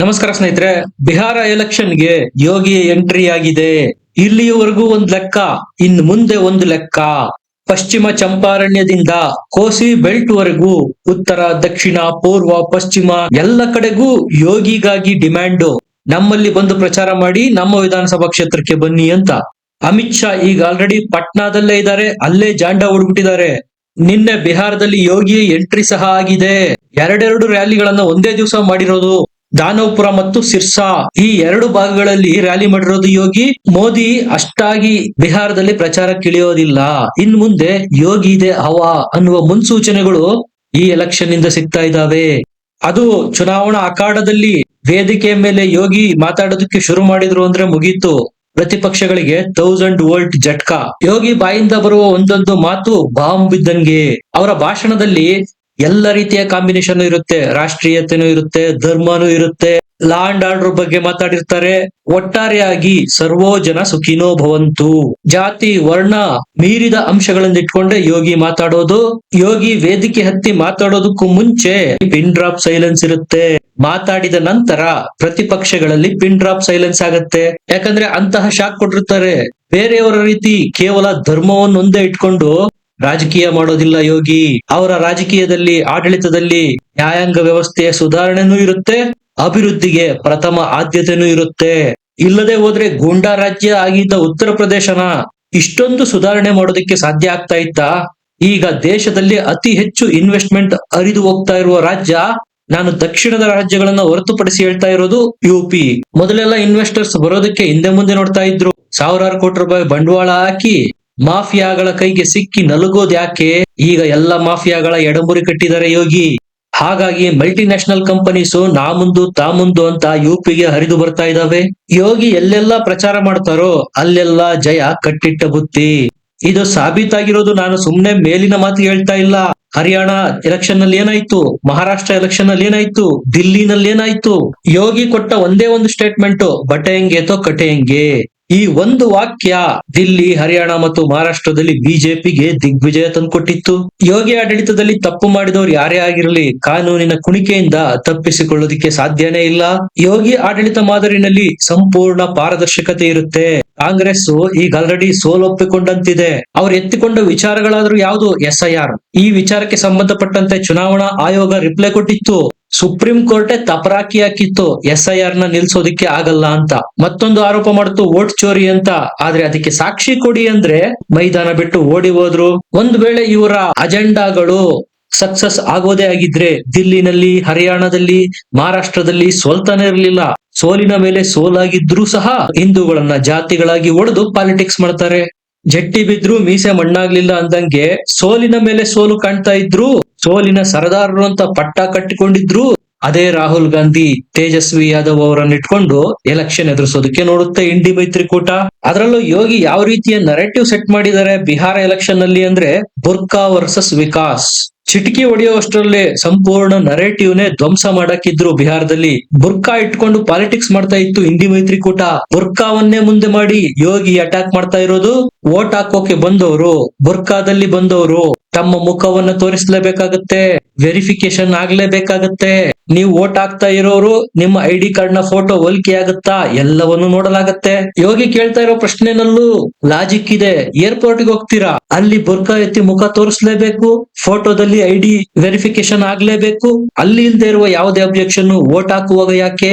ನಮಸ್ಕಾರ ಸ್ನೇಹಿತರೆ, ಬಿಹಾರ ಎಲೆಕ್ಷನ್ಗೆ ಯೋಗಿ ಎಂಟ್ರಿ ಆಗಿದೆ. ಇಲ್ಲಿಯವರೆಗೂ ಒಂದ್ ಲೆಕ್ಕ ಇನ್ ಮುಂದೆ ಒಂದು ಲೆಕ್ಕ. ಪಶ್ಚಿಮ ಚಂಪಾರಣ್ಯದಿಂದ ಕೋಸಿ ಬೆಲ್ಟ್ ವರೆಗೂ ಉತ್ತರ, ದಕ್ಷಿಣ, ಪೂರ್ವ, ಪಶ್ಚಿಮ ಎಲ್ಲ ಕಡೆಗೂ ಯೋಗಿಗಾಗಿ ಡಿಮ್ಯಾಂಡ್. ನಮ್ಮಲ್ಲಿ ಬಂದು ಪ್ರಚಾರ ಮಾಡಿ, ನಮ್ಮ ವಿಧಾನಸಭಾ ಕ್ಷೇತ್ರಕ್ಕೆ ಬನ್ನಿ ಅಂತ. ಅಮಿತ್ ಶಾ ಈಗ ಆಲ್ರೆಡಿ ಪಟ್ನಾದಲ್ಲೇ ಇದ್ದಾರೆ, ಅಲ್ಲೇ ಜಾಂಡ ಹೊಡ್ಬಿಟ್ಟಿದ್ದಾರೆ. ನಿನ್ನೆ ಬಿಹಾರದಲ್ಲಿ ಯೋಗಿ ಎಂಟ್ರಿ ಸಹ ಆಗಿದೆ. ಎರಡೆರಡು ರ್ಯಾಲಿಗಳನ್ನ ಒಂದೇ ದಿವಸ ಮಾಡಿರೋದು. ದಾನವಪುರ ಮತ್ತು ಸಿರ್ಸಾ ಈ ಎರಡು ಭಾಗಗಳಲ್ಲಿ ರ್ಯಾಲಿ ಮಾಡಿರೋದು ಯೋಗಿ. ಮೋದಿ ಅಷ್ಟಾಗಿ ಬಿಹಾರದಲ್ಲಿ ಪ್ರಚಾರಕ್ಕಿಳಿಯೋದಿಲ್ಲ ಇನ್ ಮುಂದೆ ಯೋಗಿ ಇದೆ ಹವಾ ಅನ್ನುವ ಮುನ್ಸೂಚನೆಗಳು ಈ ಎಲೆಕ್ಷನ್ ಇಂದ ಸಿಗ್ತಾ ಇದ್ದಾವೆ. ಅದು ಚುನಾವಣಾ ಅಖಾಡದಲ್ಲಿ ವೇದಿಕೆ ಮೇಲೆ ಯೋಗಿ ಮಾತಾಡೋದಕ್ಕೆ ಶುರು ಮಾಡಿದ್ರು ಅಂದ್ರೆ ಮುಗೀತು. ಪ್ರತಿಪಕ್ಷಗಳಿಗೆ ತೌಸಂಡ್ ವೋಲ್ಟ್ ಜಟ್ಕಾ. ಯೋಗಿ ಬಾಯಿಂದ ಬರುವ ಒಂದೊಂದು ಮಾತು ಬಾಂಬ್ ಬಿದ್ದಂಗೆ. ಅವರ ಭಾಷಣದಲ್ಲಿ ಎಲ್ಲ ರೀತಿಯ ಕಾಂಬಿನೇಷನ್ ಇರುತ್ತೆ. ರಾಷ್ಟ್ರೀಯತೆನೂ ಇರುತ್ತೆ, ಧರ್ಮನೂ ಇರುತ್ತೆ. ಲಾ ಅಂಡ್ ಆರ್ಡರ್ ಬಗ್ಗೆ ಮಾತಾಡಿರ್ತಾರೆ. ಒಟ್ಟಾರೆಯಾಗಿ ಸರ್ವೋ ಜನ ಸುಖಿನೋ ಭವಂತು. ಜಾತಿ, ವರ್ಣ ಮೀರಿದ ಅಂಶಗಳನ್ನ ಇಟ್ಕೊಂಡೆ ಯೋಗಿ ಮಾತಾಡೋದು. ಯೋಗಿ ವೇದಿಕೆ ಹತ್ತಿ ಮಾತಾಡೋದಕ್ಕೂ ಮುಂಚೆ ಪಿನ್ ಡ್ರಾಪ್ ಸೈಲೆನ್ಸ್ ಇರುತ್ತೆ. ಮಾತಾಡಿದ ನಂತರ ಪ್ರತಿಪಕ್ಷಗಳಲ್ಲಿ ಪಿನ್ ಡ್ರಾಪ್ ಸೈಲೆನ್ಸ್ ಆಗತ್ತೆ. ಯಾಕಂದ್ರೆ ಅಂತಹ ಶಾಕ್ ಕೊಟ್ಟಿರ್ತಾರೆ. ಬೇರೆಯವರ ರೀತಿ ಕೇವಲ ಧರ್ಮವನ್ನೊಂದೇ ಇಟ್ಕೊಂಡು ರಾಜಕೀಯ ಮಾಡೋದಿಲ್ಲ ಯೋಗಿ. ಅವರ ರಾಜಕೀಯದಲ್ಲಿ, ಆಡಳಿತದಲ್ಲಿ ನ್ಯಾಯಾಂಗ ವ್ಯವಸ್ಥೆಯ ಸುಧಾರಣೆನೂ ಇರುತ್ತೆ, ಅಭಿವೃದ್ಧಿಗೆ ಪ್ರಥಮ ಆದ್ಯತೆನೂ ಇರುತ್ತೆ. ಇಲ್ಲದೆ ಹೋದ್ರೆ ಗೂಂಡಾ ರಾಜ್ಯ ಆಗಿದ್ದ ಉತ್ತರ ಪ್ರದೇಶನ ಇಷ್ಟೊಂದು ಸುಧಾರಣೆ ಮಾಡೋದಕ್ಕೆ ಸಾಧ್ಯ ಆಗ್ತಾ ಇತ್ತ? ಈಗ ದೇಶದಲ್ಲಿ ಅತಿ ಹೆಚ್ಚು ಇನ್ವೆಸ್ಟ್ಮೆಂಟ್ ಅರಿದು ಹೋಗ್ತಾ ಇರುವ ರಾಜ್ಯ ನಾನು ದಕ್ಷಿಣದ ರಾಜ್ಯಗಳನ್ನ ಹೊರತುಪಡಿಸಿ ಹೇಳ್ತಾ ಇರೋದು ಯು ಪಿ. ಮೊದಲೆಲ್ಲ ಇನ್ವೆಸ್ಟರ್ಸ್ ಬರೋದಕ್ಕೆ ಹಿಂದೆ ಮುಂದೆ ನೋಡ್ತಾ ಇದ್ರು. ಸಾವಿರಾರು ಕೋಟಿ ರೂಪಾಯಿ ಬಂಡವಾಳ ಹಾಕಿ ಮಾಫಿಯಾಗಳ ಕೈಗೆ ಸಿಕ್ಕಿ ನಲುಗೋದ್ ಯಾಕೆ? ಈಗ ಎಲ್ಲ ಮಾಫಿಯಾಗಳ ಎಡಮುರಿ ಕಟ್ಟಿದ್ದಾರೆ ಯೋಗಿ. ಹಾಗಾಗಿ ಮಲ್ಟಿನ್ಯಾಷನಲ್ ಕಂಪನೀಸು ನಾ ಮುಂದು ತಾ ಮುಂದು ಅಂತ ಯುಪಿಗೆ ಹರಿದು ಬರ್ತಾ ಇದಾವೆ. ಯೋಗಿ ಎಲ್ಲೆಲ್ಲಾ ಪ್ರಚಾರ ಮಾಡ್ತಾರೋ ಅಲ್ಲೆಲ್ಲಾ ಜಯ ಕಟ್ಟಿಟ್ಟ ಬುತ್ತಿ ಇದು ಸಾಬೀತಾಗಿರೋದು ನಾನು ಸುಮ್ನೆ ಮೇಲಿನ ಮಾತು ಹೇಳ್ತಾ ಇಲ್ಲ. ಹರಿಯಾಣ ಎಲೆಕ್ಷನ್ನಲ್ಲಿ ಏನಾಯ್ತು? ಮಹಾರಾಷ್ಟ್ರ ಎಲೆಕ್ಷನ್ನಲ್ಲಿ ಏನಾಯ್ತು? ದಿಲ್ಲಿನಲ್ಲಿ ಏನಾಯ್ತು? ಯೋಗಿ ಕೊಟ್ಟ ಒಂದೇ ಒಂದು ಸ್ಟೇಟ್ಮೆಂಟ್ ಬಟೆ ಹೆಂಗೆ ತೋ ಕಟೆ ಹೆಂಗೆ? ಈ ಒಂದು ವಾಕ್ಯ ದಿಲ್ಲಿ, ಹರಿಯಾಣ ಮತ್ತು ಮಹಾರಾಷ್ಟ್ರದಲ್ಲಿ ಬಿಜೆಪಿಗೆ ದಿಗ್ವಿಜಯ ತಂದುಕೊಟ್ಟಿತ್ತು. ಯೋಗಿ ಆಡಳಿತದಲ್ಲಿ ತಪ್ಪು ಮಾಡಿದವರು ಯಾರೇ ಆಗಿರಲಿ, ಕಾನೂನಿನ ಕುಣಿಕೆಯಿಂದ ತಪ್ಪಿಸಿಕೊಳ್ಳೋದಿಕ್ಕೆ ಸಾಧ್ಯನೇ ಇಲ್ಲ. ಯೋಗಿ ಆಡಳಿತ ಮಾದರಿನಲ್ಲಿ ಸಂಪೂರ್ಣ ಪಾರದರ್ಶಕತೆ ಇರುತ್ತೆ. ಕಾಂಗ್ರೆಸ್ ಈಗ ಆಲ್ರೆಡಿ ಸೋಲೊಪ್ಪಿಕೊಂಡಂತಿದೆ. ಅವರು ಎತ್ತಿಕೊಂಡ ವಿಚಾರಗಳಾದ್ರೂ ಯಾವುದು ಎಸ್ ಐ ಆರ್? ಈ ವಿಚಾರಕ್ಕೆ ಸಂಬಂಧಪಟ್ಟಂತೆ ಚುನಾವಣಾ ಆಯೋಗ ರಿಪ್ಲೈ ಕೊಟ್ಟಿತ್ತು. ಸುಪ್ರೀಂ ಕೋರ್ಟೆ ತಪರಾಕಿ ಹಾಕಿತ್ತು ಎಸ್ ಐ ಆರ್ನ ನಿಲ್ಸೋದಿಕ್ಕೆ ಆಗಲ್ಲ ಅಂತ. ಮತ್ತೊಂದು ಆರೋಪ ಮಾಡ್ತು ವೋಟ್ ಚೋರಿ ಅಂತ. ಆದ್ರೆ ಅದಕ್ಕೆ ಸಾಕ್ಷಿ ಕೊಡಿ ಅಂದ್ರೆ ಮೈದಾನ ಬಿಟ್ಟು ಓಡಿ ಹೋದ್ರು. ಒಂದ್ ವೇಳೆ ಇವರ ಅಜೆಂಡಾಗಳು ಸಕ್ಸಸ್ ಆಗೋದೇ ಆಗಿದ್ರೆ ದಿಲ್ಲಿನಲ್ಲಿ, ಹರಿಯಾಣದಲ್ಲಿ, ಮಹಾರಾಷ್ಟ್ರದಲ್ಲಿ ಸೋಲ್ತಾನೆ ಇರಲಿಲ್ಲ. ಸೋಲಿನ ಮೇಲೆ ಸೋಲಾಗಿದ್ರೂ ಸಹ ಹಿಂದೂಗಳನ್ನ ಜಾತಿಗಳಾಗಿ ಒಡೆದು ಪಾಲಿಟಿಕ್ಸ್ ಮಾಡ್ತಾರೆ. ಜಟ್ಟಿ ಬಿದ್ರು ಮೀಸೆ ಮಣ್ಣಾಗ್ಲಿಲ್ಲ ಅಂದಂಗೆ ಸೋಲಿನ ಮೇಲೆ ಸೋಲು ಕಾಣ್ತಾ ಇದ್ರು ಸೋಲಿನ ಸರದಾರರು ಅಂತ ಪಟ್ಟ ಕಟ್ಟಿಕೊಂಡಿದ್ರು. ಅದೇ ರಾಹುಲ್ ಗಾಂಧಿ ತೇಜಸ್ವಿ ಯಾದವ್ ಅವರನ್ನ ಇಟ್ಕೊಂಡು ಎಲೆಕ್ಷನ್ ಎದುರಿಸೋದಕ್ಕೆ ನೋಡುತ್ತೆ ಇಂಡಿ ಮೈತ್ರಿಕೂಟ. ಅದರಲ್ಲೂ ಯೋಗಿ ಯಾವ ರೀತಿಯ ನರೇಟಿವ್ ಸೆಟ್ ಮಾಡಿದ್ದಾರೆ ಬಿಹಾರ ಎಲೆಕ್ಷನ್ ಅಲ್ಲಿ ಅಂದ್ರೆ ಬುರ್ಕಾ ವರ್ಸಸ್ ವಿಕಾಸ್. ಚಿಟಿಕಿ ಹೊಡೆಯುವಷ್ಟರಲ್ಲೇ ಸಂಪೂರ್ಣ ನರೇಟಿವ್ ನೇ ಧ್ವಂಸ ಮಾಡಾಕಿದ್ರು ಬಿಹಾರದಲ್ಲಿ. ಬುರ್ಕಾ ಇಟ್ಕೊಂಡು ಪಾಲಿಟಿಕ್ಸ್ ಮಾಡ್ತಾ ಇತ್ತು ಹಿಂದಿ ಮೈತ್ರಿಕೂಟ. ಬುರ್ಕಾವನ್ನೇ ಮುಂದೆ ಮಾಡಿ ಯೋಗಿ ಅಟ್ಯಾಕ್ ಮಾಡ್ತಾ ಇರೋದು. ವೋಟ್ ಹಾಕೋಕೆ ಬಂದವರು, ಬುರ್ಕಾದಲ್ಲಿ ಬಂದವರು. ತಮ್ಮ ಮುಖವನ್ನು ತೋರಿಸಲೇಬೇಕಾಗತ್ತೆ ವೆರಿಫಿಕೇಶನ್ ಆಗ್ಲೇಬೇಕಾಗತ್ತೆ. ನೀವು ವೋಟ್ ಹಾಕ್ತಾ ಇರೋರು, ನಿಮ್ಮ ಐ ಡಿ ಕಾರ್ಡ್ನ ಫೋಟೋ ಹೋಲಿಕೆ ಆಗುತ್ತಾ ಎಲ್ಲವನ್ನು ನೋಡಲಾಗತ್ತೆ. ಯೋಗಿ ಕೇಳ್ತಾ ಇರೋ ಪ್ರಶ್ನೆನಲ್ಲೂ ಲಾಜಿಕ್ ಇದೆ. ಏರ್ಪೋರ್ಟ್ಗೆ ಹೋಗ್ತೀರಾ? ಅಲ್ಲಿ ಬುರ್ಕಾ ಎತ್ತಿ ಮುಖ ತೋರಿಸ್ಲೇಬೇಕು ಫೋಟೋದಲ್ಲಿ ಐ ಡಿ ವೆರಿಫಿಕೇಶನ್ ಆಗ್ಲೇಬೇಕು. ಅಲ್ಲಿ ಇಲ್ದೇ ಇರುವ ಯಾವುದೇ ಅಬ್ಜೆಕ್ಷನ್ ವೋಟ್ ಹಾಕುವಾಗ ಯಾಕೆ?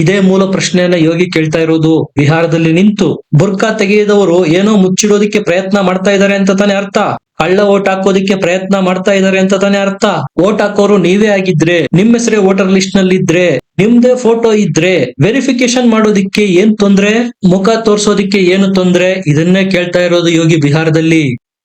ಇದೇ ಮೂಲ ಪ್ರಶ್ನೆಯನ್ನ ಯೋಗಿ ಕೇಳ್ತಾ ಇರೋದು. ಬಿಹಾರದಲ್ಲಿ ನಿಂತು ಬುರ್ಕಾ ತೆಗೆಯದವರು ಏನೋ ಮುಚ್ಚಿಡೋದಿಕ್ಕೆ ಪ್ರಯತ್ನ ಮಾಡ್ತಾ ಇದ್ದಾರೆ ಅಂತ ತಾನೇ ಅರ್ಥ? ಕಳ್ಳ ಓಟ್ ಹಾಕೋದಕ್ಕೆ ಪ್ರಯತ್ನ ಮಾಡ್ತಾ ಇದ್ದಾರೆ ಅಂತ ತಾನೇ ಅರ್ಥ. ಓಟ್ ಹಾಕೋರು ನೀವೇ ಆಗಿದ್ರೆ, ನಿಮ್ಮ ಹೆಸರೇ ವೋಟರ್ ಲಿಸ್ಟ್ನಲ್ಲಿ ಇದ್ರೆ ನಿಮ್ದೇ ಫೋಟೋ ಇದ್ರೆ ವೆರಿಫಿಕೇಶನ್ ಮಾಡೋದಿಕ್ಕೆ ಏನ್ ತೊಂದ್ರೆ? ಮುಖ ತೋರ್ಸೋದಿಕ್ಕೆ ಏನು ತೊಂದ್ರೆ? ಇದನ್ನೇ ಕೇಳ್ತಾ ಇರೋದು ಯೋಗಿ ಬಿಹಾರದಲ್ಲಿ.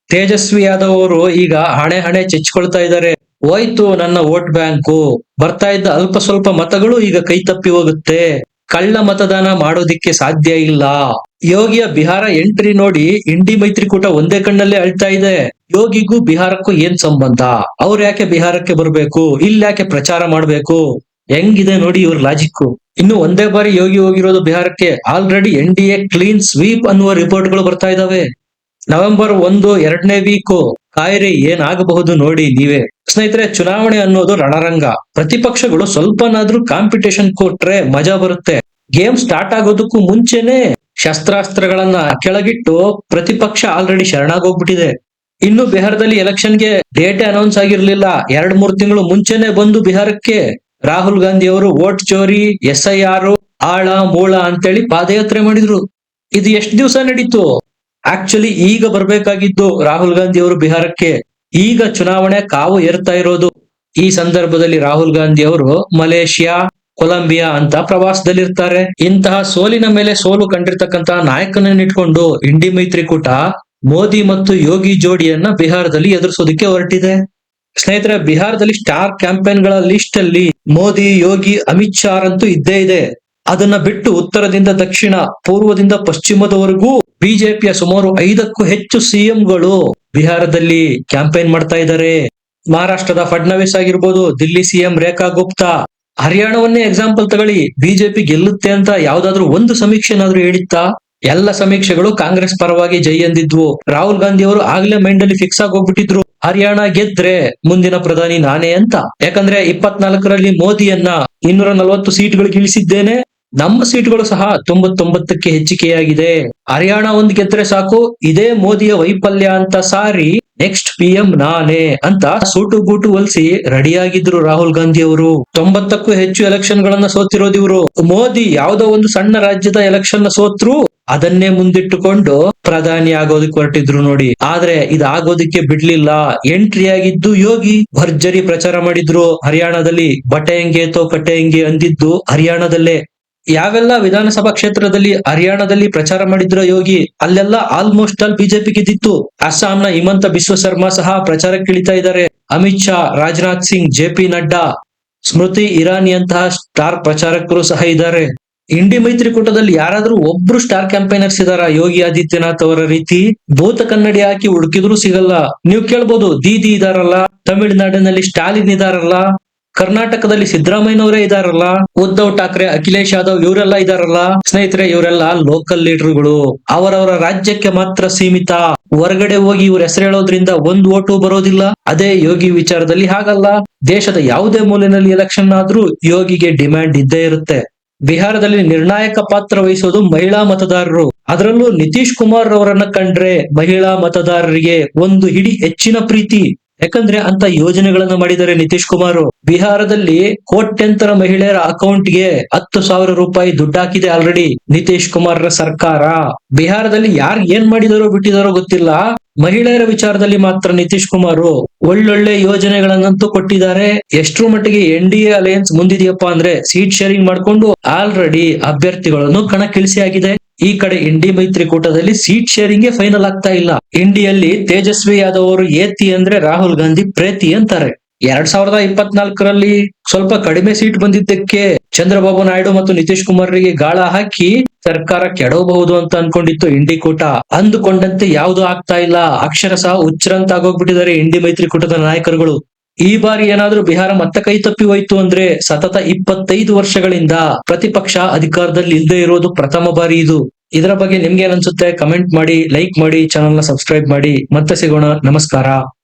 ತೇಜಸ್ವಿ ಯಾದವ್ ಅವರು ಈಗ ಹಣೆ ಹಣೆ ಚೆಚ್ಕೊಳ್ತಾ ಇದ್ದಾರೆ ಹೋಯ್ತು ನನ್ನ ವೋಟ್ ಬ್ಯಾಂಕು. ಬರ್ತಾ ಇದ್ದ ಅಲ್ಪ ಸ್ವಲ್ಪ ಮತಗಳು ಈಗ ಕೈ ತಪ್ಪಿ ಹೋಗುತ್ತೆ. ಕಳ್ಳ ಮತದಾನ ಮಾಡೋದಿಕ್ಕೆ ಸಾಧ್ಯ ಇಲ್ಲ. ಯೋಗಿಯ ಬಿಹಾರ ಎಂಟ್ರಿ ನೋಡಿ ಇಂಡಿ ಮೈತ್ರಿಕೂಟ ಒಂದೇ ಕಣ್ಣಲ್ಲೇ ಅಳ್ತಾ ಇದೆ. ಯೋಗಿಗೂ ಬಿಹಾರಕ್ಕೂ ಏನ್ ಸಂಬಂಧ? ಅವ್ರು ಯಾಕೆ ಬಿಹಾರಕ್ಕೆ ಬರ್ಬೇಕು? ಇಲ್ಲಿ ಯಾಕೆ ಪ್ರಚಾರ ಮಾಡ್ಬೇಕು? ಹೆಂಗಿದೆ ನೋಡಿ ಇವ್ರ ಲಾಜಿಕ್ ಇನ್ನು ಒಂದೇ ಬಾರಿ ಯೋಗಿ ಹೋಗಿರೋದು ಬಿಹಾರಕ್ಕೆ already N D A clean sweep ಅನ್ನುವ ರಿಪೋರ್ಟ್ಗಳು ಬರ್ತಾ ಇದಾವೆ. ನವೆಂಬರ್ ಒಂದು ಎರಡನೇ ವೀಕು ಕಾಯಿರಿ ಏನಾಗಬಹುದು ನೋಡಿ ನೀವೇ. ಸ್ನೇಹಿತರೆ, ಚುನಾವಣೆ ಅನ್ನೋದು ರಣರಂಗ. ಪ್ರತಿಪಕ್ಷಗಳು ಸ್ವಲ್ಪನಾದ್ರೂ ಕಾಂಪಿಟೇಷನ್ ಕೊಟ್ರೆ ಮಜಾ ಬರುತ್ತೆ. ಗೇಮ್ ಸ್ಟಾರ್ಟ್ ಆಗೋದಕ್ಕೂ ಮುಂಚೆನೆ ಶಸ್ತ್ರಾಸ್ತ್ರಗಳನ್ನ ಕೆಳಗಿಟ್ಟು ಪ್ರತಿಪಕ್ಷ ಆಲ್ರೆಡಿ ಶರಣಾಗೋಗ್ಬಿಟ್ಟಿದೆ ಇನ್ನು ಬಿಹಾರದಲ್ಲಿ ಎಲೆಕ್ಷನ್ಗೆ ಡೇಟ್ ಅನೌನ್ಸ್ ಆಗಿರ್ಲಿಲ್ಲ. ಎರಡ್, ಮೂರ್ ತಿಂಗಳು ಮುಂಚೆನೆ ಬಂದು ಬಿಹಾರಕ್ಕೆ ರಾಹುಲ್ ಗಾಂಧಿ ಅವರು ವೋಟ್ ಚೋರಿ ಎಸ್ ಐ ಆರ್ ಆಳ, ಮೂಳ ಅಂತೇಳಿ ಪಾದಯಾತ್ರೆ ಮಾಡಿದ್ರು. ಇದು ಎಷ್ಟು ದಿವಸ ನಡೀತು? ಆಕ್ಚುಲಿ ಈಗ ಬರ್ಬೇಕಾಗಿದ್ದು ರಾಹುಲ್ ಗಾಂಧಿ ಅವರು ಬಿಹಾರಕ್ಕೆ ಈಗ ಚುನಾವಣೆ ಕಾವು ಏರ್ತಾ ಇರೋದು. ಈ ಸಂದರ್ಭದಲ್ಲಿ ರಾಹುಲ್ ಗಾಂಧಿ ಅವರು ಮಲೇಷಿಯಾ, ಕೊಲಂಬಿಯಾ ಅಂತ ಪ್ರವಾಸದಲ್ಲಿರ್ತಾರೆ. ಇಂತಹ ಸೋಲಿನ ಮೇಲೆ ಸೋಲು ಕಂಡಿರ್ತಕ್ಕಂತಹ ನಾಯಕನನ್ನಿಟ್ಕೊಂಡು ಇಂಡಿ ಮೈತ್ರಿಕೂಟ ಮೋದಿ ಮತ್ತು ಯೋಗಿ ಜೋಡಿಯನ್ನ ಬಿಹಾರದಲ್ಲಿ ಎದುರಿಸೋದಕ್ಕೆ ಹೊರಟಿದೆ. ಸ್ನೇಹಿತರೆ, ಬಿಹಾರದಲ್ಲಿ ಸ್ಟಾರ್ ಕ್ಯಾಂಪೇನ್ಗಳ ಲಿಸ್ಟ್ ಅಲ್ಲಿ ಮೋದಿ, ಯೋಗಿ, ಅಮಿತ್ ಶಾ ಅಂತೂ ಇದ್ದೇ ಇದೆ. ಅದನ್ನ ಬಿಟ್ಟು ಉತ್ತರದಿಂದ ದಕ್ಷಿಣ, ಪೂರ್ವದಿಂದ ಪಶ್ಚಿಮದವರೆಗೂ ಬಿಜೆಪಿಯ ಸುಮಾರು ಐದಕ್ಕೂ ಹೆಚ್ಚು ಸಿಎಂಗಳು ಬಿಹಾರದಲ್ಲಿ ಕ್ಯಾಂಪೇನ್ ಮಾಡ್ತಾ ಇದ್ದಾರೆ. ಮಹಾರಾಷ್ಟ್ರದ ಫಡ್ನವೀಸ್ ಆಗಿರ್ಬೋದು, ದಿಲ್ಲಿ ಸಿಎಂ ರೇಖಾ ಗುಪ್ತಾ. ಹರಿಯಾಣವನ್ನೇ ಎಕ್ಸಾಂಪಲ್ ತಗೊಳ್ಳಿ, ಬಿಜೆಪಿ ಗೆಲ್ಲುತ್ತೆ ಅಂತ ಯಾವ್ದಾದ್ರು ಒಂದು ಸಮೀಕ್ಷೆನಾದ್ರೂ ಹೇಳಿತ್ತಾ? ಎಲ್ಲ ಸಮೀಕ್ಷೆಗಳು ಕಾಂಗ್ರೆಸ್ ಪರವಾಗಿ ಜೈ ಎಂದಿದ್ವು. ರಾಹುಲ್ ಗಾಂಧಿ ಅವರು ಆಗ್ಲೇ ಮೈಂಡ್ ಅಲ್ಲಿ ಫಿಕ್ಸ್ ಆಗಿ ಹೋಗ್ಬಿಟ್ಟಿದ್ರು. ಹರಿಯಾಣ ಗೆದ್ರೆ ಮುಂದಿನ ಪ್ರಧಾನಿ ನಾನೇ ಅಂತ. ಯಾಕಂದ್ರೆ ಇಪ್ಪತ್ನಾಲ್ಕರಲ್ಲಿ ಮೋದಿಯನ್ನ ಇನ್ನೂರ ನಲವತ್ತು ಸೀಟ್ಗಳಿಗೆ ಇಳಿಸಿದ್ದೇನೆ. ನಮ್ಮ ಸೀಟ್ಗಳು ಸಹ ತೊಂಬತ್ತೊಂಬತ್ತಕ್ಕೆ ಹೆಚ್ಚಿಕೆಯಾಗಿದೆ ಹರಿಯಾಣ ಒಂದ್ ಗೆದ್ರೆ ಸಾಕು, ಇದೇ ಮೋದಿಯ ವೈಫಲ್ಯ ಅಂತ ಸಾರಿ ನೆಕ್ಸ್ಟ್ ಪಿ ಎಂ ನಾನೇ ಅಂತ ಸೂಟು ಬೂಟು ಹೊಲಿಸಿ ರೆಡಿಯಾಗಿದ್ರು ರಾಹುಲ್ ಗಾಂಧಿ ಅವರು. ತೊಂಬತ್ತಕ್ಕೂ ಹೆಚ್ಚು ಎಲೆಕ್ಷನ್ ಗಳನ್ನ ಸೋತಿರೋದು ಇವರು. ಮೋದಿ ಯಾವ್ದೋ ಒಂದು ಸಣ್ಣ ರಾಜ್ಯದ ಎಲೆಕ್ಷನ್ನ ಸೋತ್ರು, ಅದನ್ನೇ ಮುಂದಿಟ್ಟುಕೊಂಡು ಪ್ರಧಾನಿ ಆಗೋದಕ್ಕೆ ಹೊರಟಿದ್ರು ನೋಡಿ. ಆದ್ರೆ ಇದಾಗೋದಕ್ಕೆ ಬಿಡ್ಲಿಲ್ಲ. ಎಂಟ್ರಿ ಆಗಿದ್ದು ಯೋಗಿ, ಭರ್ಜರಿ ಪ್ರಚಾರ ಮಾಡಿದ್ರು. ಹರಿಯಾಣದಲ್ಲಿ ಬಟೆ ಹೆಂಗೆ ತೋ ಕಟ್ಟೆ ಹೆಂಗೆ ಅಂದಿದ್ದು ಹರಿಯಾಣದಲ್ಲೇ. ಯಾವೆಲ್ಲ ವಿಧಾನಸಭಾ ಕ್ಷೇತ್ರದಲ್ಲಿ, ಹರಿಯಾಣದಲ್ಲಿ ಪ್ರಚಾರ ಮಾಡಿದ್ರ ಯೋಗಿ, ಅಲ್ಲೆಲ್ಲ ಆಲ್ಮೋಸ್ಟ್ ಆಲ್ ಬಿಜೆಪಿ ಗೆದ್ದಿತ್ತು. ಅಸ್ಸಾಂನ ಹಿಮಂತ ಬಿಶ್ವ ಶರ್ಮಾ ಸಹ ಪ್ರಚಾರಕ್ಕೆ ಇಳಿತಾ ಇದ್ದಾರೆ. ಅಮಿತ್ ಶಾ, ರಾಜನಾಥ್ ಸಿಂಗ್, ಜೆ ಪಿ ನಡ್ಡಾ, ಸ್ಮೃತಿ ಇರಾನಿ ಅಂತಹ ಸ್ಟಾರ್ ಪ್ರಚಾರಕರು ಸಹ ಇದ್ದಾರೆ. ಇಂಡಿ ಮೈತ್ರಿಕೂಟದಲ್ಲಿ ಯಾರಾದ್ರೂ ಒಬ್ರು ಸ್ಟಾರ್ ಕ್ಯಾಂಪೈನರ್ಸ್ ಇದಾರ ಯೋಗಿ ಆದಿತ್ಯನಾಥ್ ಅವರ ರೀತಿ ಭೂತ ಕನ್ನಡಿ ಹಾಕಿ ಹುಡುಕಿದ್ರು ಸಿಗಲ್ಲ. ನೀವು ಕೇಳ್ಬೋದು, ದೀದಿ ಇದಾರಲ್ಲ? ತಮಿಳುನಾಡಿನಲ್ಲಿ ಸ್ಟಾಲಿನ್ ಇದಾರಲ್ಲ? ಕರ್ನಾಟಕದಲ್ಲಿ ಸಿದ್ದರಾಮಯ್ಯನವರೇ ಇದಾರಲ್ಲ? ಉದ್ಧವ್ ಠಾಕ್ರೆ, ಅಖಿಲೇಶ್ ಯಾದವ್ ಇವರೆಲ್ಲ ಇದಾರಲ್ಲ? ಸ್ನೇಹಿತರೆ, ಇವರೆಲ್ಲ ಲೋಕಲ್ ಲೀಡರ್ಗಳು ಅವರವರ ರಾಜ್ಯಕ್ಕೆ ಮಾತ್ರ ಸೀಮಿತ. ಹೊರಗಡೆ ಹೋಗಿ ಇವ್ರ ಹೆಸರು ಹೇಳೋದ್ರಿಂದ ಒಂದ್ ಓಟು ಬರೋದಿಲ್ಲ. ಅದೇ ಯೋಗಿ ವಿಚಾರದಲ್ಲಿ ಹಾಗಲ್ಲ. ದೇಶದ ಯಾವುದೇ ಮೂಲೆಯಲ್ಲಿ ಎಲೆಕ್ಷನ್ ಆದ್ರೂ ಯೋಗಿಗೆ ಡಿಮ್ಯಾಂಡ್ ಇದ್ದೇ ಇರುತ್ತೆ. ಬಿಹಾರದಲ್ಲಿ ನಿರ್ಣಾಯಕ ಪಾತ್ರ ವಹಿಸೋದು ಮಹಿಳಾ ಮತದಾರರು. ಅದರಲ್ಲೂ ನಿತೀಶ್ ಕುಮಾರ್ ಅವರನ್ನ ಕಂಡ್ರೆ ಮಹಿಳಾ ಮತದಾರರಿಗೆ ಒಂದು ಹಿಡಿ ಹೆಚ್ಚಿನ ಪ್ರೀತಿ. ಯಾಕಂದ್ರೆ ಅಂತ ಯೋಜನೆಗಳನ್ನು ಮಾಡಿದ್ದಾರೆ ನಿತೀಶ್ ಕುಮಾರ್. ಬಿಹಾರದಲ್ಲಿ ಕೋಟ್ಯಂತರ ಮಹಿಳೆಯರ ಅಕೌಂಟ್ಗೆ ಹತ್ತು ಸಾವಿರ ರೂಪಾಯಿ ದುಡ್ಡು ಹಾಕಿದೆ ಆಲ್ರೆಡಿ ನಿತೀಶ್ ಕುಮಾರ್ ಸರ್ಕಾರ. ಬಿಹಾರದಲ್ಲಿ ಯಾರು ಏನ್ ಮಾಡಿದಾರೋ ಬಿಟ್ಟಿದಾರೋ ಗೊತ್ತಿಲ್ಲ. ಮಹಿಳೆಯರ ವಿಚಾರದಲ್ಲಿ ಮಾತ್ರ ನಿತೀಶ್ ಕುಮಾರ್ ಒಳ್ಳೊಳ್ಳೆ ಯೋಜನೆಗಳನ್ನಂತೂ ಕೊಟ್ಟಿದ್ದಾರೆ. ಎಷ್ಟರ ಮಟ್ಟಿಗೆ ಎನ್ ಡಿ ಎ ಅಲಯನ್ಸ್ ಮುಂದಿದೆಯಪ್ಪ ಅಂದ್ರೆ ಸೀಟ್ ಶೇರಿಂಗ್ ಮಾಡ್ಕೊಂಡು ಆಲ್ರೆಡಿ ಅಭ್ಯರ್ಥಿಗಳನ್ನು ಕಣಕ್ಕಿಳಿಸಿ ಆಗಿದೆ ಈ ಕಡೆ ಇಂಡಿ ಮೈತ್ರಿಕೂಟದಲ್ಲಿ ಸೀಟ್ ಶೇರಿಂಗ್ ಫೈನಲ್ ಆಗ್ತಾ ಇಲ್ಲ. ಇಂಡಿಯಲ್ಲಿ ತೇಜಸ್ವಿ ಯಾದವ್ ಅವರು ಏತಿ ಅಂದ್ರೆ ರಾಹುಲ್ ಗಾಂಧಿ ಪ್ರೇತಿ ಅಂತಾರೆ. ಎರಡ್ ಸಾವಿರದ ಇಪ್ಪತ್ನಾಲ್ಕರಲ್ಲಿ ಸ್ವಲ್ಪ ಕಡಿಮೆ ಸೀಟ್ ಬಂದಿದ್ದಕ್ಕೆ ಚಂದ್ರಬಾಬು ನಾಯ್ಡು ಮತ್ತು ನಿತೀಶ್ ಕುಮಾರ್ರಿಗೆ ಗಾಳ ಹಾಕಿ ಸರ್ಕಾರ ಕೆಡವಬಹುದು ಅಂತ ಅನ್ಕೊಂಡಿತ್ತು ಇಂಡಿ ಕೂಟ. ಅಂದುಕೊಂಡಂತೆ ಯಾವುದು ಆಗ್ತಾ ಇಲ್ಲ. ಅಕ್ಷರಶಃ ಹುಚ್ಚರಂತ ಆಗೋಗ್ಬಿಟ್ಟಿದ್ದಾರೆ ಇಂಡಿ ಮೈತ್ರಿಕೂಟದ ನಾಯಕರುಗಳು. ಈ ಬಾರಿ ಏನಾದ್ರೂ ಬಿಹಾರ ಮತ್ತೆ ಕೈ ತಪ್ಪಿ ಹೋಯ್ತು ಅಂದ್ರೆ ಸತತ ಇಪ್ಪತ್ತೈದು ವರ್ಷಗಳಿಂದ ಪ್ರತಿಪಕ್ಷ ಅಧಿಕಾರದಲ್ಲಿ ಇಲ್ಲದೆ ಇರೋದು ಪ್ರಥಮ ಬಾರಿ ಇದು. ಇದರ ಬಗ್ಗೆ ನಿಮ್ಗೆ ಅನ್ಸುತ್ತೆ? ಕಮೆಂಟ್ ಮಾಡಿ ಲೈಕ್ ಮಾಡಿ ಚಾನಲ್ನ ಸಬ್ಸ್ಕ್ರೈಬ್ ಮಾಡಿ. ಮತ್ತೆ ಸಿಗೋಣ. ನಮಸ್ಕಾರ.